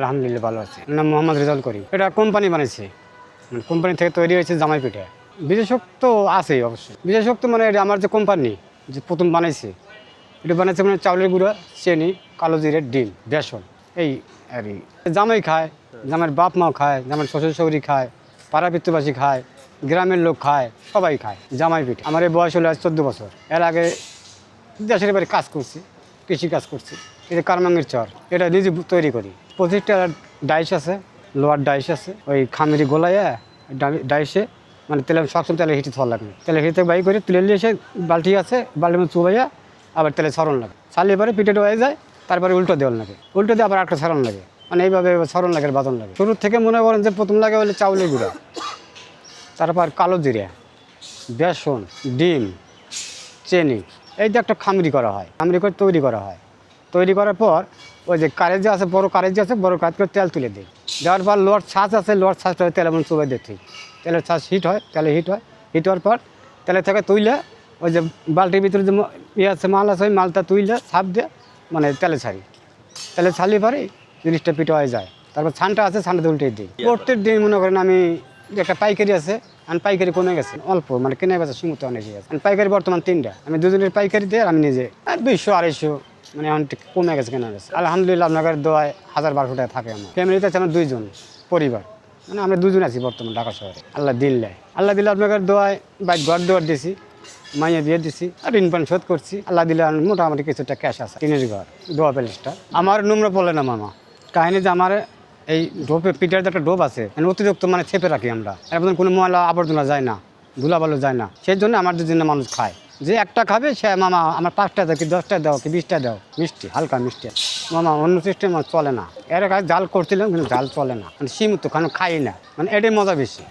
আলহামদুলিল্লাহ ভালো আছে। নাম মোহাম্মদ রেজাল করি এটা কোম্পানি বানিয়েছে মানে কোম্পানি থেকে তৈরি হয়েছে জামাই পিঠা। বিশেষত্ব আছেই অবশ্যই। বিশেষত্ব মানে এটা আমার যে কোম্পানি, যে প্রথম বানাইছে, এটা বানাইছে মানে চাউলের গুঁড়া, চেনি, কালো জিরে, ডিম, বেসন, এই আর। জামাই খায়, জামাইয়ের বাপ মাও খায়, জামাইয়ের শ্বশুর শৌরি খায় পাড়া পিত্তবাসী খায়, গ্রামের লোক খায়, সবাই খায় জামাই পিঠা। আমার এই বয়স হলো আজ চোদ্দ বছর। এর আগে দেশের বাড়ি কাজ করছি, কৃষি কাজ করছি। এটা কারমাঙ্গের চর, এটা নিজে তৈরি করি। পঁচিশটা ডাইস আছে লোয়ার ডাইস আছে, ওই খামিরি গোলাইয়া ডাইসে মানে তেলে সবসময় তেলে হিটে থর লাগবে। তেলে হিটে বাই করে তুলে নিয়ে এসে বালতি আছে বালতির মধ্যে চুবাইয়া আবার তেলে সরণ লাগে। ছাড়লে পরে পিঠে হয়ে যায়, তারপরে উল্টো দেওয়ার লাগে। উল্টো দিয়ে আবার একটা ছড়ন লাগে। মানে এইভাবে ছড়ন লাগে বাদন লাগে। শুরুর থেকে মনে করেন যে প্রথম লাগে হলে চাউলের গুঁড়া, তারপর কালো জিরা, বেসন, ডিম, চেনি। এই যে একটা খামরি করা হয়, খামরি করে তৈরি করা হয়। তৈরি করার পর ওই যে কারেজ আছে, বড় কারেজ আছে, বড় কারেজ করে তেল তুলে দিই। দেওয়ার পর লোয়ার ছাঁচ আছে লোয়ার ছাঁচটা তেল এমন চুবাই দিতে তেলের ছাঁচ হিট হয়, তেলে হিট হয়। হিট হওয়ার পর তেলে থেকে তুইলে ওই যে বালতির ভিতরে যে ইয়ে আছে, মাল আছে, ওই মালটা তুইলে ছাপ দিয়ে মানে তেলে ছাড়ি। তেলে ছাড়লে পরে জিনিসটা পিঠে হয়ে যায়। তারপর ছানটা আছে ছানটা উল্টে দিই। প্রত্যেক দিন মনে করেন আমি একটা পাইকারি আছে, আর পাইকারি কমে গেছে, অল্প মানে কেনা বেচা সীমিত অনেক আছে পাইকারি বর্তমান তিনটা। আমি দুজনের পাইকারি দিয়ে আর আমি নিজে, আর দুইশো, আড়াইশো মানে এখন কমে গেছে কেনা গেছে আলহামদুলিল্লাহ আপনাদের দোয়ায় হাজার বারোশো টাকা থাকে আমার। ফ্যামিলিতে আছে আমার দুইজন পরিবার। মানে আমরা দুজন আছি বর্তমানে ঢাকা শহরে। আল্লাহ দিল্লায় আল্লাহ দিল্লা আপনাদের দোয়ায় বাইক ঘর দুয়ার দিছি, মাইয়া বিয়ে দিছি, আর ঋণ পান শোধ করছি। আল্লাহ দিলে মোটামুটি কিছুটা ক্যাশ আছে টিনের ঘর, দোয়া প্যালেসটা আমার নম্র বলে না মামা। কাহিনী যে আমার এই ডোপে পিঠের যে একটা ডোপ আছে মানে অতিরিক্ত মানে চেপে রাখি আমরা। এর কোনো ময়লা আবর্জনা যায় না, ধুলাবালু যায় না। সেই জন্য আমার জন্য মানুষ খায়। যে একটা খাবে, সে মামা, আমার পাঁচটা দাও কি দশটা দাও কি বিশটা দাও? মিষ্টি, হালকা মিষ্টি। মামা, অন্য সিস্টেম চলে না। এর কাছে জাল করছিলাম, কিন্তু জাল চলে না। মানে সীমিত কারণ খাই না। মানে এটাই মজা বেশি।